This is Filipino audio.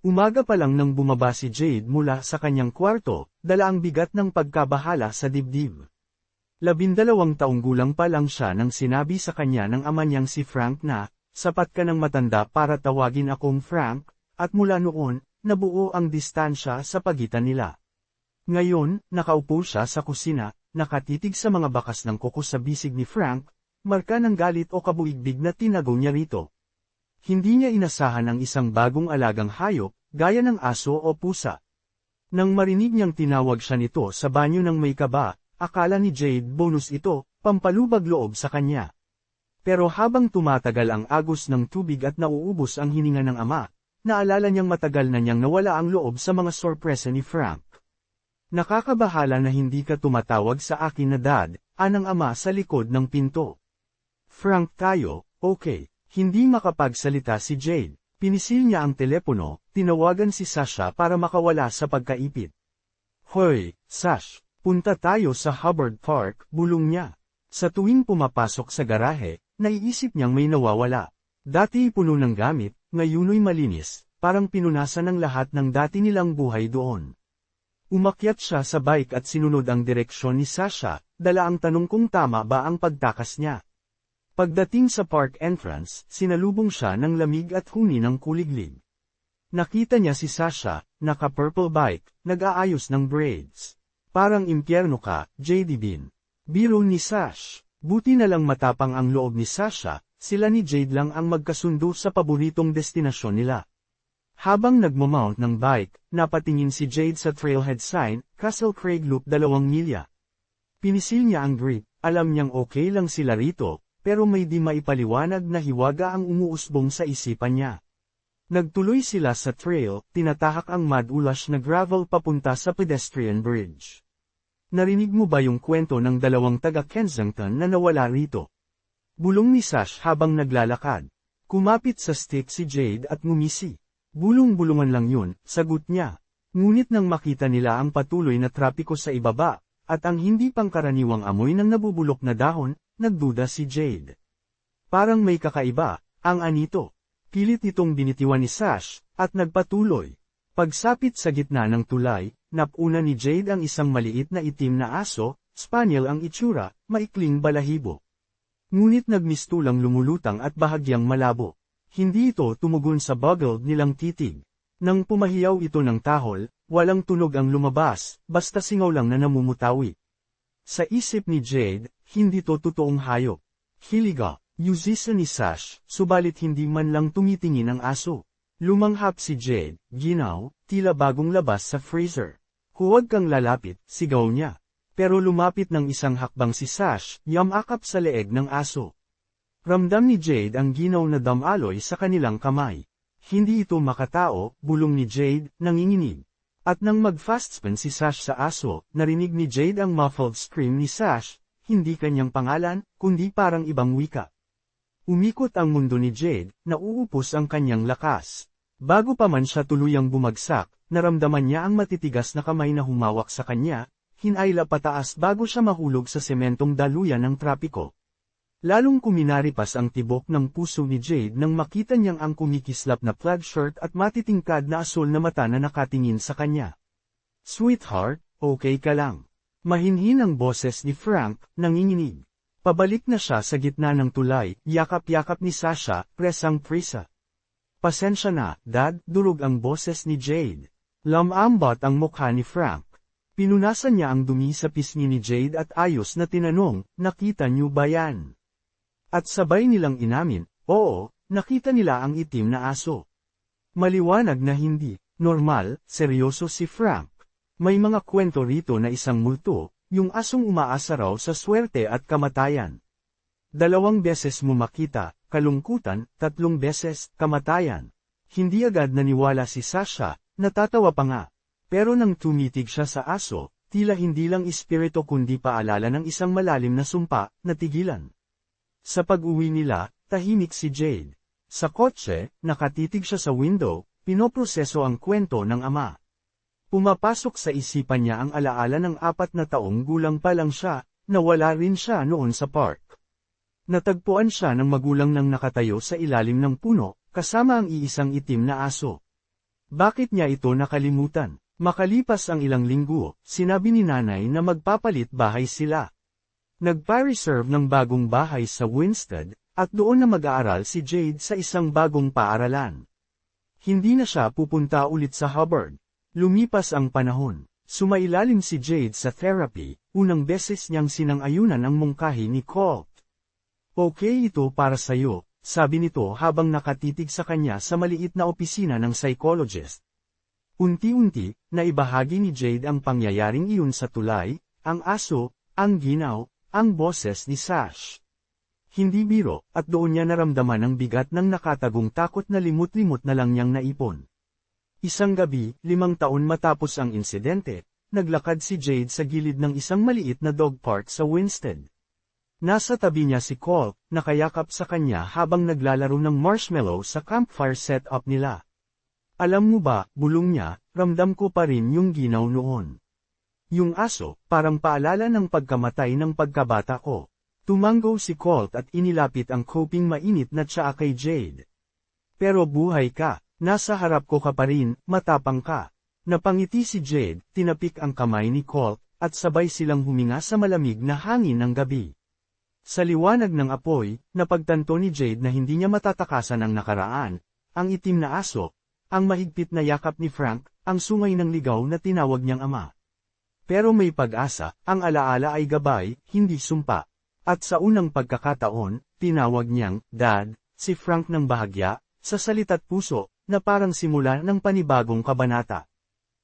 Umaga pa lang nang bumaba si Jade mula sa kanyang kwarto, dala ang bigat ng pagkabahala sa dibdib. Labindalawang taong gulang pa lang siya nang sinabi sa kanya ng ama niyang si Frank na, sapat ka ng matanda para tawagin akong Frank, at mula noon, nabuo ang distansya sa pagitan nila. Ngayon, nakaupo siya sa kusina, nakatitig sa mga bakas ng kuko sa bisig ni Frank, marka ng galit o kabuigbig na tinago niya rito. Hindi niya inasahan ang isang bagong alagang hayop, gaya ng aso o pusa. Nang marinig niyang tinawag siya nito sa banyo ng may kaba, akala ni Jade bonus ito, pampalubag loob sa kanya. Pero habang tumatagal ang agos ng tubig at nauubos ang hininga ng ama, naalala niyang matagal na niyang nawala ang loob sa mga sorpresa ni Frank. Nakakabahala na hindi ka tumatawag sa akin na dad, anang ama sa likod ng pinto. Frank tayo, okay. Hindi makapagsalita si Jade. Pinisil niya ang telepono, tinawagan si Sasha para makawala sa pagkaipit. Hoy, Sash, punta tayo sa Hubbard Park, bulong niya. Sa tuwing pumapasok sa garahe, naiisip niyang may nawawala. Dati puno ng gamit, ngayuno'y malinis, parang pinunasan ng lahat ng dati nilang buhay doon. Umakyat siya sa bike at sinunod ang direksyon ni Sasha, dala ang tanong kung tama ba ang pagtakas niya. Pagdating sa park entrance, sinalubong siya ng lamig at huni ng kuliglig. Nakita niya si Sasha, naka-purple bike, nag-aayos ng braids. Parang impyerno ka, JD Bean. Biro ni Sash. Buti na lang matapang ang loob ni Sasha, sila ni Jade lang ang magkasundo sa paboritong destinasyon nila. Habang nagmamount ng bike, napatingin si Jade sa trailhead sign, Castle Craig Loop dalawang milya. Pinisil niya ang grip, alam niyang okay lang sila rito, pero may di maipaliwanag na hiwaga ang umuusbong sa isipan niya. Nagtuloy sila sa trail, tinatahak ang mad-ulash na gravel papunta sa pedestrian bridge. Narinig mo ba yung kwento ng dalawang taga Kensington na nawala rito? Bulong ni Sash habang naglalakad. Kumapit sa stick si Jade at ngumisi. Bulong-bulungan lang yun, sagot niya. Ngunit nang makita nila ang patuloy na trapiko sa ibaba, at ang hindi pangkaraniwang amoy ng nabubulok na dahon, nagduda si Jade. Parang may kakaiba, ang anito. Pilit itong binitiwan ni Sash, at nagpatuloy. Pagsapit sa gitna ng tulay, napuna ni Jade ang isang maliit na itim na aso, spaniel ang itsura, maikling balahibo. Ngunit nagmistulang lumulutang at bahagyang malabo. Hindi ito tumugon sa boggled nilang titig. Nang pumahiyaw ito ng tahol, walang tunog ang lumabas, basta singaw lang na namumutawi. Sa isip ni Jade, hindi to totoong hayop. Hiliga, yuzisa ni Sash, subalit hindi man lang tumitingin ang aso. Lumanghap si Jade, ginaw, tila bagong labas sa freezer. Huwag kang lalapit, sigaw niya. Pero lumapit ng isang hakbang si Sash, yamakap sa leeg ng aso. Ramdam ni Jade ang ginaw na damaloy sa kanilang kamay. Hindi ito makatao, bulong ni Jade, nanginginig. At nang mag-fast si Sash sa aso, narinig ni Jade ang muffled scream ni Sash, hindi kanyang pangalan, kundi parang ibang wika. Umikot ang mundo ni Jade, nauupos ang kanyang lakas. Bago pa man siya tuluyang bumagsak, naramdaman niya ang matitigas na kamay na humawak sa kanya, hinayla pataas bago siya mahulog sa sementong daluyan ng trapiko. Lalong kuminaripas ang tibok ng puso ni Jade nang makita niyang ang kumikislap na plaid shirt at matitingkad na asol na mata na nakatingin sa kanya. Sweetheart, okay ka lang. Mahinhin ang boses ni Frank, nanginginig. Pabalik na siya sa gitna ng tulay, yakap-yakap ni Sasha, presang prisa. Pasensya na, dad, durog ang boses ni Jade. Lamambot ang mukha ni Frank. Pinunasan niya ang dumi sa pisngi ni Jade at ayos na tinanong, nakita niyo ba yan? At sabay nilang inamin, oo, nakita nila ang itim na aso. Maliwanag na hindi, normal, seryoso si Frank. May mga kwento rito na isang multo, yung asong umaasa raw sa swerte at kamatayan. Dalawang beses mo makita, kalungkutan, tatlong beses, kamatayan. Hindi agad naniwala si Sasha, natatawa pa nga. Pero nang tumitig siya sa aso, tila hindi lang espiritu kundi paalala ng isang malalim na sumpa, natigilan. Sa pag-uwi nila, tahimik si Jade. Sa kotse, nakatitig siya sa window, pinoproseso ang kwento ng ama. Pumapasok sa isipan niya ang alaala ng apat na taong gulang pa lang siya, nawala rin siya noon sa park. Natagpuan siya ng magulang nang nakatayo sa ilalim ng puno, kasama ang iisang itim na aso. Bakit niya ito nakalimutan? Makalipas ang ilang linggo, sinabi ni nanay na magpapalit bahay sila. Nagpa-reserve ng bagong bahay sa Winstead, at doon na mag-aaral si Jade sa isang bagong paaralan. Hindi na siya pupunta ulit sa Hubbard. Lumipas ang panahon. Sumailalim si Jade sa therapy, unang beses niyang sinang-ayunan ang mungkahi ni Colt. Okay ito para sa'yo, sabi nito habang nakatitig sa kanya sa maliit na opisina ng psychologist. Unti-unti, naibahagi ni Jade ang pangyayaring iyon sa tulay, ang aso, ang ginaw, ang boses ni Sash. Hindi biro, at doon niya naramdaman ang bigat ng nakatagong takot na limot-limot na lang niyang naipon. Isang gabi, limang taon matapos ang insidente, naglakad si Jade sa gilid ng isang maliit na dog park sa Winstead. Nasa tabi niya si Colt, nakayakap sa kanya habang naglalaro ng marshmallow sa campfire setup nila. Alam mo ba, bulong niya, ramdam ko pa rin yung ginaw noon. Yung aso, parang paalala ng pagkamatay ng pagkabata ko. Tumanggo si Colt at inilapit ang coping mainit na tsaa kay Jade. Pero buhay ka, nasa harap ko ka pa rin, matapang ka. Napangiti si Jade, tinapik ang kamay ni Colt, at sabay silang huminga sa malamig na hangin ng gabi. Sa liwanag ng apoy, napagtanto ni Jade na hindi niya matatakasan ang nakaraan, ang itim na aso, ang mahigpit na yakap ni Frank, ang sungay ng ligaw na tinawag niyang ama. Pero may pag-asa, ang alaala ay gabay, hindi sumpa. At sa unang pagkakataon, tinawag niyang, Dad, si Frank ng bahagya, sa salita't puso, na parang simula ng panibagong kabanata.